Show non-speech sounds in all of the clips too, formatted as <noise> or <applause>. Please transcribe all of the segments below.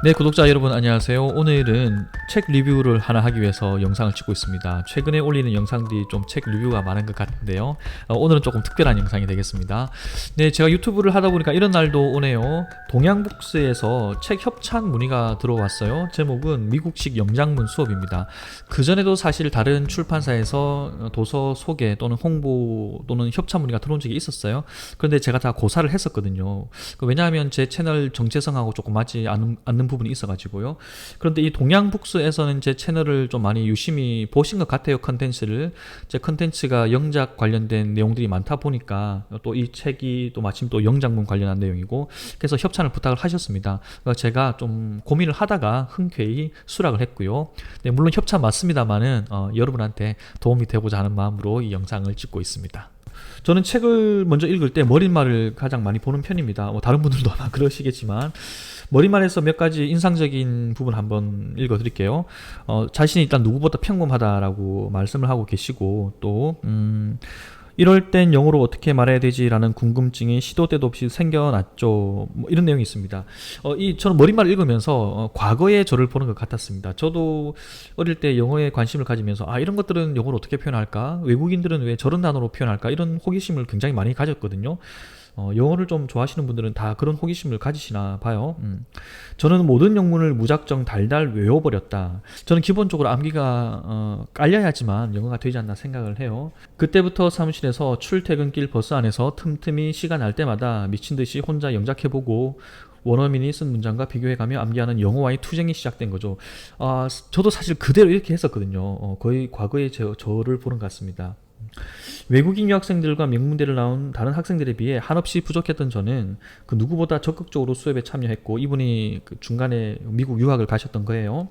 네, 구독자 여러분 안녕하세요. 오늘은 책 리뷰를 하나 하기 위해서 영상을 찍고 있습니다. 최근에 올리는 영상들이 좀 책 리뷰가 많은 것 같은데요. 어, 오늘은 조금 특별한 영상이 되겠습니다. 네, 제가 유튜브를 하다 보니까 이런 날도 오네요. 동양북스에서 책 협찬 문의가 들어왔어요. 제목은 미국식 영장문 수업입니다. 그 전에도 사실 다른 출판사에서 도서 소개 또는 홍보 또는 협찬 문의가 들어온 적이 있었어요. 그런데 제가 다 고사를 했었거든요. 그 왜냐하면 제 채널 정체성하고 조금 맞지 않는, 않는 부분이 있어가지고요. 그런데 이 동양북스 에서는 제 채널을 좀 많이 유심히 보신 것 같아요. 컨텐츠를. 제 컨텐츠가 영작 관련된 내용들이 많다 보니까 또 이 책이 또 마침 또 영작문 관련한 내용이고 그래서 협찬을 부탁을 하셨습니다. 제가 좀 고민을 하다가 흔쾌히 수락을 했고요. 네, 물론 협찬 맞습니다만은 어, 여러분한테 도움이 되고자 하는 마음으로 이 영상을 찍고 있습니다. 저는 책을 먼저 읽을 때 머릿말을 가장 많이 보는 편입니다. 뭐 다른 분들도 아마 그러시겠지만 머릿말에서 몇 가지 인상적인 부분 한번 읽어드릴게요. 어, 자신이 일단 누구보다 평범하다라고 말씀을 하고 계시고 또 음, 이럴 땐 영어로 어떻게 말해야 되지라는 궁금증이 시도 때도 없이 생겨났죠. 뭐 이런 내용이 있습니다. 어, 이 저는 머릿말을 읽으면서 어, 과거의 저를 보는 것 같았습니다. 저도 어릴 때 영어에 관심을 가지면서 아 이런 것들은 영어로 어떻게 표현할까? 외국인들은 왜 저런 단어로 표현할까? 이런 호기심을 굉장히 많이 가졌거든요. 어, 영어를 좀 좋아하시는 분들은 다 그런 호기심을 가지시나 봐요. 음. 저는 모든 영문을 무작정 달달 외워버렸다. 저는 기본적으로 암기가 어, 깔려야지만 영어가 되지 않나 생각을 해요. 그때부터 사무실에서 출퇴근길 버스 안에서 틈틈이 시간 날 때마다 미친 듯이 혼자 영작해보고 원어민이 쓴 문장과 비교해가며 암기하는 영어와의 투쟁이 시작된 거죠. 아, 저도 사실 그대로 이렇게 했었거든요. 어, 거의 과거의 저, 저를 보는 것 같습니다. 외국인 유학생들과 명문대를 나온 다른 학생들에 비해 한없이 부족했던 저는 그 누구보다 적극적으로 수업에 참여했고 이분이 그 중간에 미국 유학을 가셨던 거예요.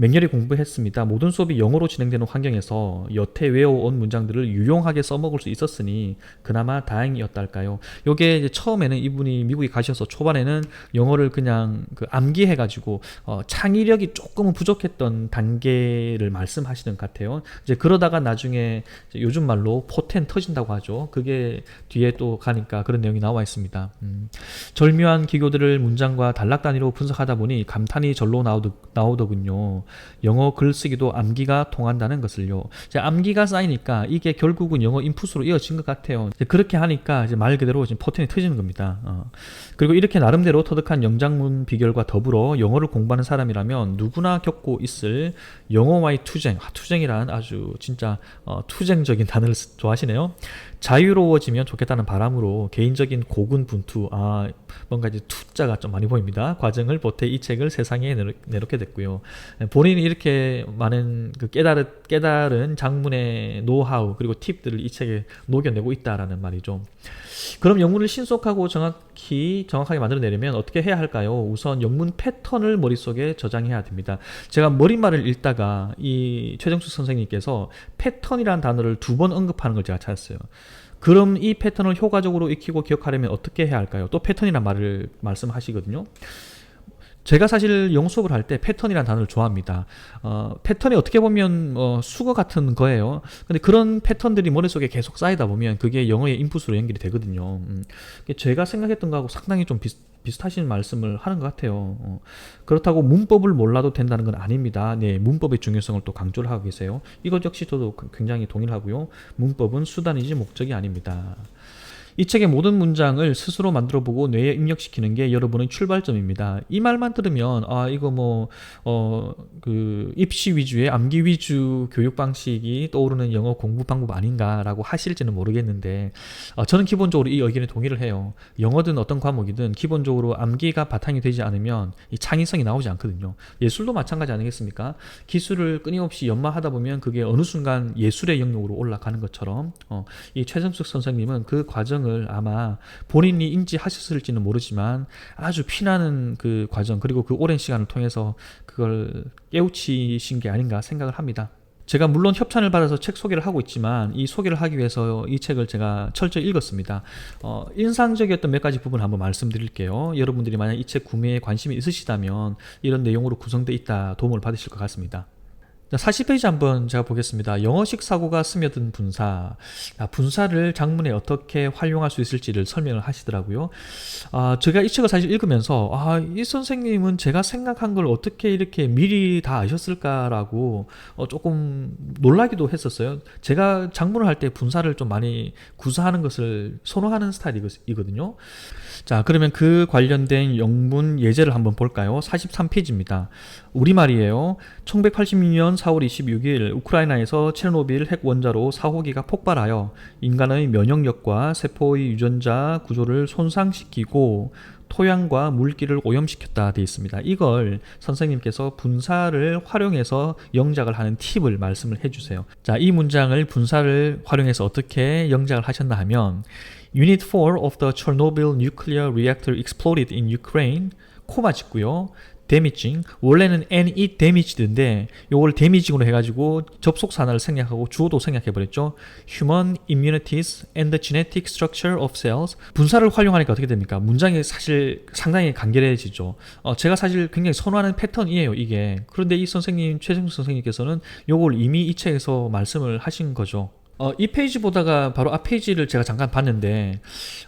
맹렬히 공부했습니다. 모든 수업이 영어로 진행되는 환경에서 여태 외워온 문장들을 유용하게 써먹을 수 있었으니 그나마 다행이었달까요. 요게 이제 처음에는 이분이 미국에 가셔서 초반에는 영어를 그냥 그 암기해가지고 어, 창의력이 조금은 부족했던 단계를 말씀하시는 것 같아요. 이제 그러다가 나중에 요즘 말로 포텐 터진다고 하죠. 그게 뒤에 또 가니까 그런 내용이 나와 있습니다. 음, 절묘한 기교들을 문장과 단락 단위로 분석하다 보니 감탄이 절로 나오더, 나오더군요. 영어 글쓰기도 암기가 통한다는 것을요. 암기가 쌓이니까 이게 결국은 영어 인풋으로 이어진 것 같아요. 그렇게 하니까 이제 말 그대로 지금 포텐이 터지는 겁니다. 어. 그리고 이렇게 나름대로 터득한 영장문 비결과 더불어 영어를 공부하는 사람이라면 누구나 겪고 있을 영어와의 투쟁, 아, 투쟁이란 아주 진짜 어, 투쟁적인 단어를 좋아하시네요. 자유로워지면 좋겠다는 바람으로 개인적인 고군 분투, 아 뭔가 이제 투자가 좀 많이 보입니다. 과정을 보태 이 책을 세상에 내놓게 됐고요. 본인이 이렇게 많은 그 깨달은, 깨달은 장문의 노하우 그리고 팁들을 이 책에 녹여내고 있다라는 말이죠. 그럼 영문을 신속하고 정확히 정확하게 만들어내려면 어떻게 해야 할까요? 우선 영문 패턴을 머릿속에 저장해야 됩니다. 제가 머릿말을 읽다가 이 최정수 선생님께서 패턴이라는 단어를 두 번 언급하는 걸 제가 찾았어요. 그럼 이 패턴을 효과적으로 익히고 기억하려면 어떻게 해야 할까요? 또 패턴이란 말을 말씀하시거든요. 제가 사실 영어 수업을 할 때 패턴이라는 단어를 좋아합니다. 어, 패턴이 어떻게 보면 어, 수거 같은 거예요. 근데 그런 패턴들이 머릿속에 계속 쌓이다 보면 그게 영어의 인풋으로 연결이 되거든요. 음, 제가 생각했던 거하고 상당히 좀 비슷, 비슷하신 말씀을 하는 것 같아요. 어, 그렇다고 문법을 몰라도 된다는 건 아닙니다. 네, 문법의 중요성을 또 강조를 하고 계세요. 이것 역시 저도 굉장히 동일하고요. 문법은 수단이지 목적이 아닙니다. 이 책의 모든 문장을 스스로 만들어 보고 뇌에 입력시키는 게 여러분의 출발점입니다. 이 말만 들으면 아 이거 뭐 어 그 입시 위주의 암기 위주 교육 방식이 떠오르는 영어 공부 방법 아닌가라고 하실지는 모르겠는데 어, 저는 기본적으로 이 의견에 동의를 해요. 영어든 어떤 과목이든 기본적으로 암기가 바탕이 되지 않으면 이 창의성이 나오지 않거든요. 예술도 마찬가지 아니겠습니까? 기술을 끊임없이 연마하다 보면 그게 어느 순간 예술의 영역으로 올라가는 것처럼 어, 이 최정숙 선생님은 그 과정을 과정을 아마 본인이 인지하셨을지는 모르지만 아주 피나는 그 과정 그리고 그 오랜 시간을 통해서 그걸 깨우치신 게 아닌가 생각을 합니다. 제가 물론 협찬을 받아서 책 소개를 하고 있지만 이 소개를 하기 위해서 이 책을 제가 철저히 읽었습니다. 어, 인상적이었던 몇 가지 부분 을 한번 말씀드릴게요. 여러분들이 만약 이 책 구매에 관심이 있으시다면 이런 내용으로 구성되어 있다 도움을 받으실 것 같습니다. 자, 40페이지 한번 제가 보겠습니다. 영어식 사고가 스며든 분사. 아, 분사를 장문에 어떻게 활용할 수 있을지를 설명을 하시더라고요. 아, 제가 이 책을 사실 읽으면서, 아, 이 선생님은 제가 생각한 걸 어떻게 이렇게 미리 다 아셨을까라고 어, 조금 놀라기도 했었어요. 제가 장문을 할 때 분사를 좀 많이 구사하는 것을 선호하는 스타일이거든요. 자, 그러면 그 관련된 영문 예제를 한번 볼까요? 43페이지입니다. 우리말이에요. 1986년 4월 26일 우크라이나에서 체르노빌 핵 원자로 사호기가 폭발하여 인간의 면역력과 세포의 유전자 구조를 손상시키고 토양과 물기를 오염시켰다 되어 있습니다. 이걸 선생님께서 분사를 활용해서 영작을 하는 팁을 말씀을 해주세요. 자, 이 문장을 분사를 활용해서 어떻게 영작을 하셨나 하면 Unit 4 of the Chernobyl nuclear reactor exploded in Ukraine 코마 짓고요. Damaging 원래는 any damage인데 요걸 damaging으로 해가지고 접속사 하나를 생략하고 주어도 생략해 버렸죠. human immunities and the genetic structure of cells 분사를 활용하니까 어떻게 됩니까? 문장이 사실 상당히 간결해지죠. 어, 제가 사실 굉장히 선호하는 패턴이에요 이게. 그런데 이 선생님 최정수 선생님께서는 요걸 이미 이 책에서 말씀을 하신 거죠. 어, 이 페이지 보다가 바로 앞 페이지를 제가 잠깐 봤는데,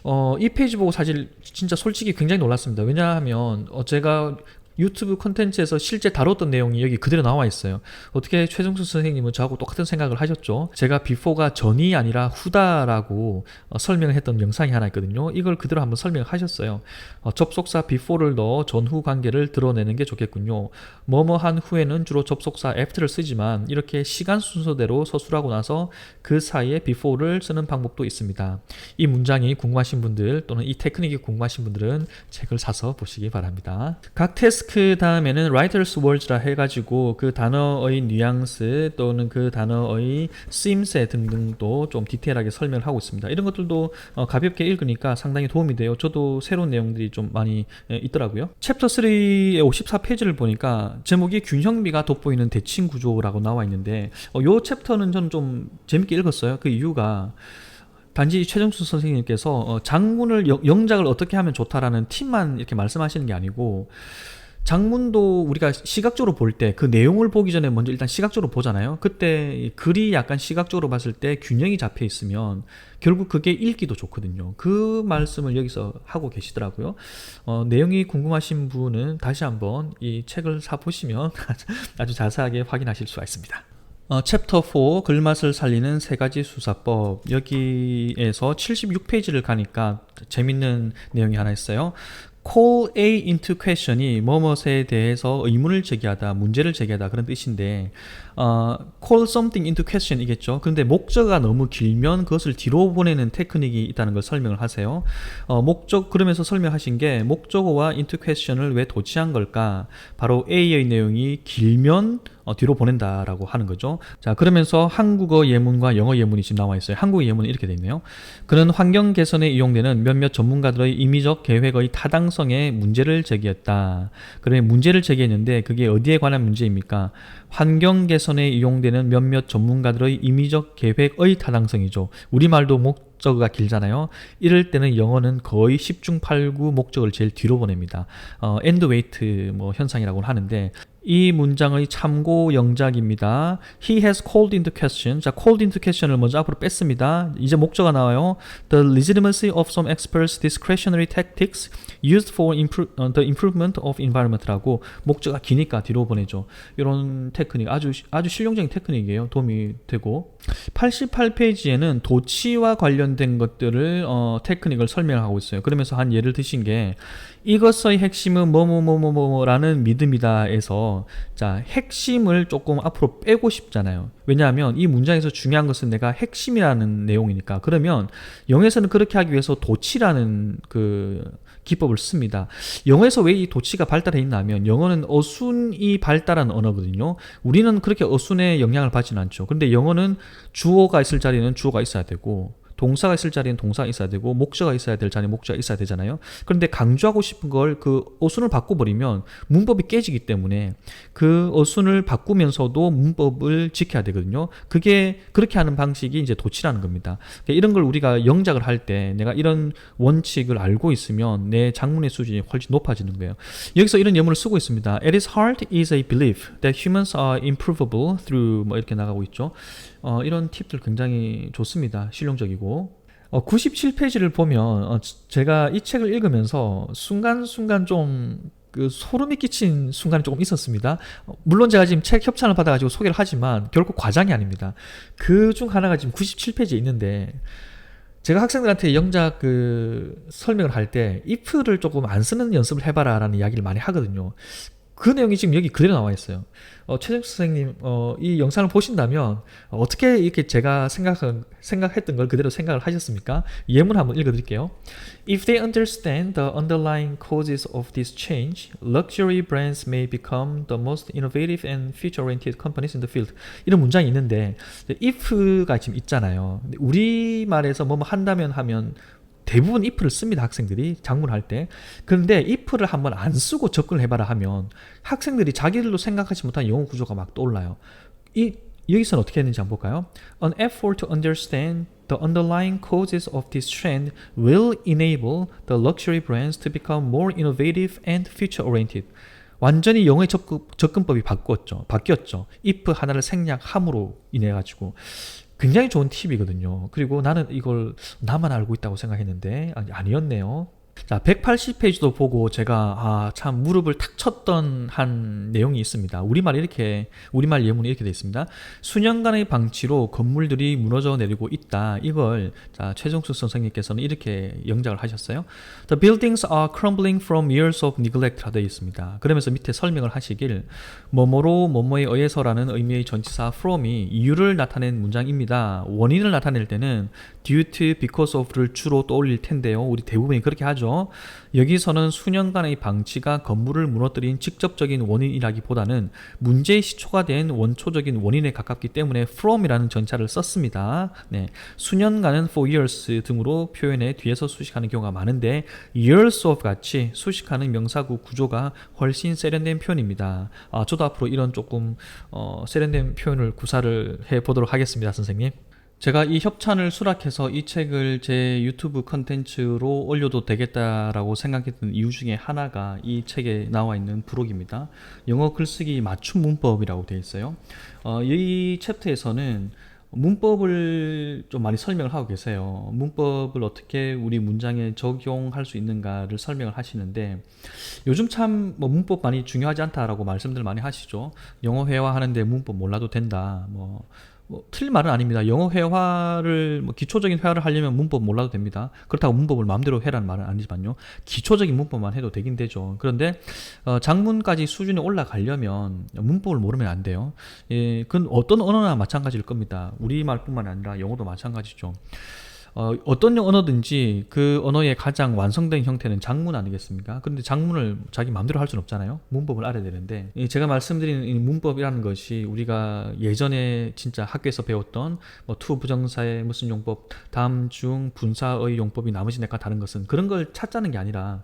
어, 이 페이지 보고 사실 진짜 솔직히 굉장히 놀랐습니다. 왜냐하면, 어, 제가 유튜브 콘텐츠에서 실제 다뤘던 내용이 여기 그대로 나와 있어요. 어떻게 최종수 선생님은 저하고 똑같은 생각을 하셨죠? 제가 비포가 전이 아니라 후다라고 어, 설명을 했던 영상이 하나 있거든요. 이걸 그대로 한번 설명을 하셨어요. 어, 접속사 비포를 넣어 전후 관계를 드러내는 게 좋겠군요. 뭐뭐한 후에는 주로 접속사 after를 쓰지만 이렇게 시간 순서대로 서술하고 나서 그 사이에 before를 쓰는 방법도 있습니다. 이 문장이 궁금하신 분들 또는 이 테크닉이 궁금하신 분들은 책을 사서 보시기 바랍니다. 각 테스 크 다음에는 writer's words라 해가지고 그 단어의 뉘앙스 또는 그 단어의 쓰임새 등등도 좀 디테일하게 설명을 하고 있습니다. 이런 것들도 어, 가볍게 읽으니까 상당히 도움이 돼요. 저도 새로운 내용들이 좀 많이 에, 있더라고요. 챕터 3의 54페이지를 보니까 제목이 균형비가 돋보이는 대칭 구조라고 나와 있는데 어, 요 챕터는 저는 좀 재밌게 읽었어요. 그 이유가 단지 최정수 선생님께서 어, 장문을 영, 영작을 어떻게 하면 좋다라는 팁만 이렇게 말씀하시는 게 아니고 장문도 우리가 시각적으로 볼 때 그 내용을 보기 전에 먼저 일단 시각적으로 보잖아요. 그때 글이 약간 시각적으로 봤을 때 균형이 잡혀 있으면 결국 그게 읽기도 좋거든요. 그 말씀을 여기서 하고 계시더라고요. 어, 내용이 궁금하신 분은 다시 한번 이 책을 사 보시면 <laughs> 아주 자세하게 확인하실 수가 있습니다. 어, 챕터 4 글맛을 살리는 세 가지 수사법 여기에서 76페이지를 가니까 재밌는 내용이 하나 있어요. Call A into question이 뭐뭇에 대해서 의문을 제기하다, 문제를 제기하다 그런 뜻인데 어, call something into question이겠죠. 그런데 목적어가 너무 길면 그것을 뒤로 보내는 테크닉이 있다는 걸 설명을 하세요. 어, 목적 그러면서 설명하신 게 목적어와 into question을 왜 도치한 걸까? 바로 A의 내용이 길면 어, 뒤로 보낸다라고 하는 거죠. 자, 그러면서 한국어 예문과 영어 예문이 지금 나와 있어요. 한국어 예문은 이렇게 돼 있네요. 그는 환경 개선에 이용되는 몇몇 전문가들의 임의적 계획의 타당성에 문제를 제기했다. 그래 문제를 제기했는데 그게 어디에 관한 문제입니까? 환경 개선에 이용되는 몇몇 전문가들의 임의적 계획의 타당성이죠. 우리말도 목적어가 길잖아요. 이럴 때는 영어는 거의 10중 8구 목적을 제일 뒤로 보냅니다. 어, 엔드 웨이트 뭐 현상이라고 하는데 이 문장의 참고 영작입니다. He has called into question. 자, called into question을 먼저 앞으로 뺐습니다. 이제 목적가 나와요. The legitimacy of some experts' discretionary tactics used for improve, uh, the improvement of environment라고 목적가 기니까 뒤로 보내죠. 이런 테크닉 아주 아주 실용적인 테크닉이에요. 도움이 되고 88페이지에는 도치와 관련된 것들을 어, 테크닉을 설명하고 있어요. 그러면서 한 예를 드신 게 이것의 핵심은 뭐뭐뭐뭐뭐라는 믿음이다 에서 자 핵심을 조금 앞으로 빼고 싶잖아요. 왜냐하면 이 문장에서 중요한 것은 내가 핵심이라는 내용이니까 그러면 영에서는 그렇게 하기 위해서 도치라는 그 기법을 씁니다. 영어에서 왜 이 도치가 발달해 있냐면 영어는 어순이 발달한 언어거든요. 우리는 그렇게 어순에 영향을 받지는 않죠. 근데 영어는 주어가 있을 자리는 주어가 있어야 되고 동사가 있을 자리엔 동사가 있어야 되고 목적어가 있어야 될 자리에 목적어가 있어야 되잖아요. 그런데 강조하고 싶은 걸 그 어순을 바꿔버리면 문법이 깨지기 때문에 그 어순을 바꾸면서도 문법을 지켜야 되거든요. 그게 그렇게 하는 방식이 이제 도치라는 겁니다. 그러니까 이런 걸 우리가 영작을 할 때 내가 이런 원칙을 알고 있으면 내 작문의 수준이 훨씬 높아지는 거예요. 여기서 이런 예문을 쓰고 있습니다. At its heart is a belief that humans are improvable through 뭐 이렇게 나가고 있죠. 어, 이런 팁들 굉장히 좋습니다. 실용적이고. 어, 97페이지를 보면 어, 제가 이 책을 읽으면서 순간순간 좀 그 소름이 끼친 순간이 조금 있었습니다. 어, 물론 제가 지금 책 협찬을 받아가지고 소개를 하지만 결코 과장이 아닙니다. 그 중 하나가 지금 97페이지에 있는데 제가 학생들한테 영작 그 설명을 할 때 if를 조금 안 쓰는 연습을 해봐라라는 이야기를 많이 하거든요. 그 내용이 지금 여기 그대로 나와 있어요. 어, 최정 선생님, 어, 이 영상을 보신다면 어, 어떻게 이렇게 제가 생각한, 생각했던 걸 그대로 생각을 하셨습니까? 예문 한번 읽어드릴게요. If they understand the underlying causes of this change, luxury brands may become the most innovative and future-oriented companies in the field. 이런 문장이 있는데 if가 지금 있잖아요. 근데 우리 말에서 뭐뭐 한다면 하면 대부분 if를 씁니다 학생들이 작문할 때 그런데 if를 한번 안 쓰고 접근을 해봐라 하면 학생들이 자기들도 생각하지 못한 영어 구조가 막 떠올라요 이 여기서는 어떻게 했는지 한번 볼까요? An effort to understand the underlying causes of this trend will enable the luxury brands to become more innovative and future-oriented. 완전히 영어의 접근, 접근법이 바뀌었죠. 바뀌었죠. if 하나를 생략함으로 인해 가지고 굉장히 좋은 팁이거든요. 그리고 나는 이걸 나만 알고 있다고 생각했는데 아니, 아니었네요. 자, 180페이지도 보고 제가 아, 참 무릎을 탁 쳤던 한 내용이 있습니다. 우리말 이렇게 우리말 예문이 이렇게 되어 있습니다. 수년간의 방치로 건물들이 무너져 내리고 있다. 이걸 자, 최종수 선생님께서는 이렇게 영작을 하셨어요. The buildings are crumbling from years of neglect 되어 있습니다. 그러면서 밑에 설명을 하시길 뭐뭐로 뭐뭐에 의해서라는 의미의 전치사 from이 이유를 나타낸 문장입니다. 원인을 나타낼 때는 due to, because of를 주로 떠올릴 텐데요. 우리 대부분이 그렇게 하죠. 여기서는 수년간의 방치가 건물을 무너뜨린 직접적인 원인이라기보다는 문제의 시초가 된 원초적인 원인에 가깝기 때문에 from이라는 전차를 썼습니다. 네, 수년간은 for years 등으로 표현해 뒤에서 수식하는 경우가 많은데 years of 같이 수식하는 명사구 구조가 훨씬 세련된 표현입니다. 아, 저도 앞으로 이런 조금 어, 세련된 표현을 구사를 해 보도록 하겠습니다, 선생님. 제가 이 협찬을 수락해서 이 책을 제 유튜브 컨텐츠로 올려도 되겠다라고 생각했던 이유 중에 하나가 이 책에 나와 있는 부록입니다. 영어 글쓰기 맞춤 문법이라고 되어 있어요. 어, 이 챕터에서는 문법을 좀 많이 설명을 하고 계세요. 문법을 어떻게 우리 문장에 적용할 수 있는가를 설명을 하시는데 요즘 참 뭐 문법 많이 중요하지 않다라고 말씀들 많이 하시죠. 영어 회화하는데 문법 몰라도 된다. 뭐, 뭐 틀린 말은 아닙니다. 영어 회화를 뭐 기초적인 회화를 하려면 문법 몰라도 됩니다. 그렇다고 문법을 마음대로 해라는 말은 아니지만요. 기초적인 문법만 해도 되긴 되죠. 그런데 어, 장문까지 수준이 올라가려면 문법을 모르면 안 돼요. 예, 그건 어떤 언어나 마찬가지일 겁니다. 우리말뿐만 아니라 영어도 마찬가지죠. 어, 어떤 언어든지 그 언어의 가장 완성된 형태는 장문 아니겠습니까? 그런데 장문을 자기 마음대로 할 수는 없잖아요. 문법을 알아야 되는데 이 제가 말씀드리는 이 문법이라는 것이 우리가 예전에 진짜 학교에서 배웠던 뭐 투 부정사의 무슨 용법, 다음 중 분사의 용법이 나머지 내과 다른 것은 그런 걸 찾자는 게 아니라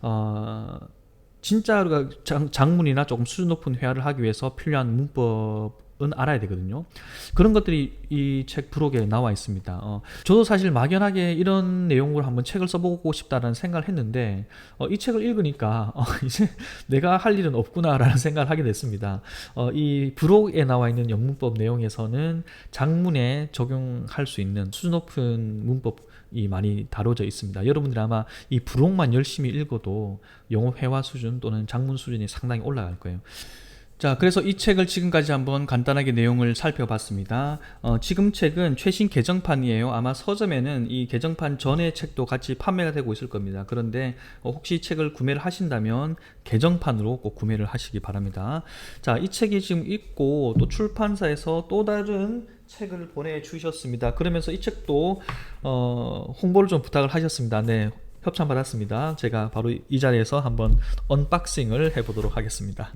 어, 진짜 장, 장문이나 조금 수준 높은 회화를 하기 위해서 필요한 문법 은 알아야 되거든요. 그런 것들이 이 책 부록에 나와 있습니다. 어, 저도 사실 막연하게 이런 내용을 한번 책을 써보고 싶다라는 생각을 했는데 어, 이 책을 읽으니까 어, <laughs> 이제 내가 할 일은 없구나라는 생각을 하게 됐습니다. 어, 이 부록에 나와 있는 영문법 내용에서는 장문에 적용할 수 있는 수준 높은 문법 이 많이 다뤄져 있습니다. 여러분들이 아마 이 부록만 열심히 읽어도 영어 회화 수준 또는 장문 수준이 상당히 올라갈 거예요. 자, 그래서 이 책을 지금까지 한번 간단하게 내용을 살펴봤습니다. 어, 지금 책은 최신 개정판이에요. 아마 서점에는 이 개정판 전의 책도 같이 판매가 되고 있을 겁니다. 그런데 어, 혹시 이 책을 구매를 하신다면 개정판으로 꼭 구매를 하시기 바랍니다. 자, 이 책이 지금 있고 또 출판사에서 또 다른 책을 보내주셨습니다. 그러면서 이 책도 어, 홍보를 좀 부탁을 하셨습니다. 네. 협찬 받았습니다. 제가 바로 이 자리에서 한번 언박싱을 해보도록 하겠습니다.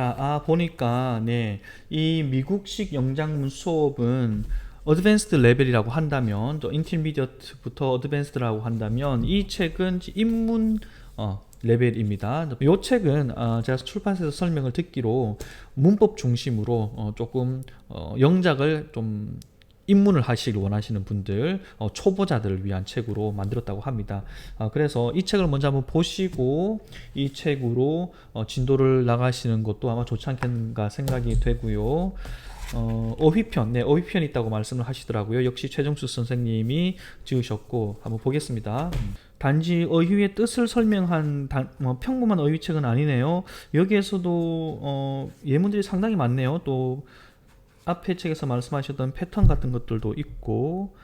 자 자, 아 보니까 네, 이 미국식 영장문 수업은 어드밴스드 레벨이라고 한다면 또 인터미디어트부터 어드밴스드라고 한다면 이 책은 입문 어, 레벨입니다. 이 책은 아, 제가 출판사에서 설명을 듣기로 문법 중심으로 어, 조금 어, 영작을 좀 입문을 하시길 원하시는 분들 어, 초보자들을 위한 책으로 만들었다고 합니다. 아, 그래서 이 책을 먼저 한번 보시고 이 책으로 어, 진도를 나가시는 것도 아마 좋지 않겠는가 생각이 되고요. 어, 어휘편, 네, 어휘편이 있다고 말씀을 하시더라고요. 역시 최정수 선생님이 지으셨고 한번 보겠습니다. 단지 어휘의 뜻을 설명한 단, 뭐 평범한 어휘책은 아니네요. 여기에서도 어, 예문들이 상당히 많네요. 또 앞에 책에서 말씀하셨던 패턴 같은 것들도 있고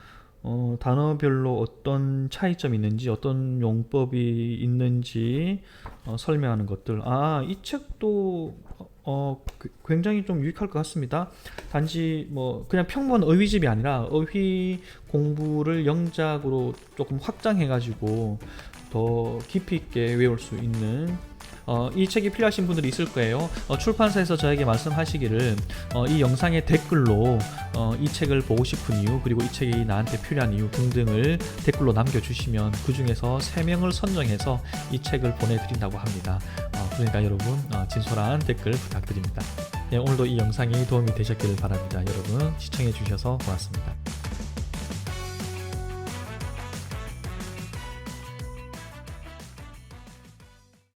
어, 단어별로 어떤 차이점이 있는지 어떤 용법이 있는지 어, 설명하는 것들. 아 이 책도 어, 그- 굉장히 좀 유익할 것 같습니다. 단지 뭐 그냥 평범한 어휘집이 아니라 어휘 공부를 영작으로 조금 확장해 가지고 더 깊이 있게 외울 수 있는 어, 이 책이 필요하신 분들이 있을 거예요. 어, 출판사에서 저에게 말씀하시기를 어, 이 영상의 댓글로 어, 이 책을 보고 싶은 이유 그리고 이 책이 나한테 필요한 이유 등등을 댓글로 남겨주시면 그 중에서 3명을 선정해서 이 책을 보내드린다고 합니다. 어, 그러니까 여러분 어, 진솔한 댓글 부탁드립니다. 네, 오늘도 이 영상이 도움이 되셨기를 바랍니다. 여러분 시청해 주셔서 고맙습니다.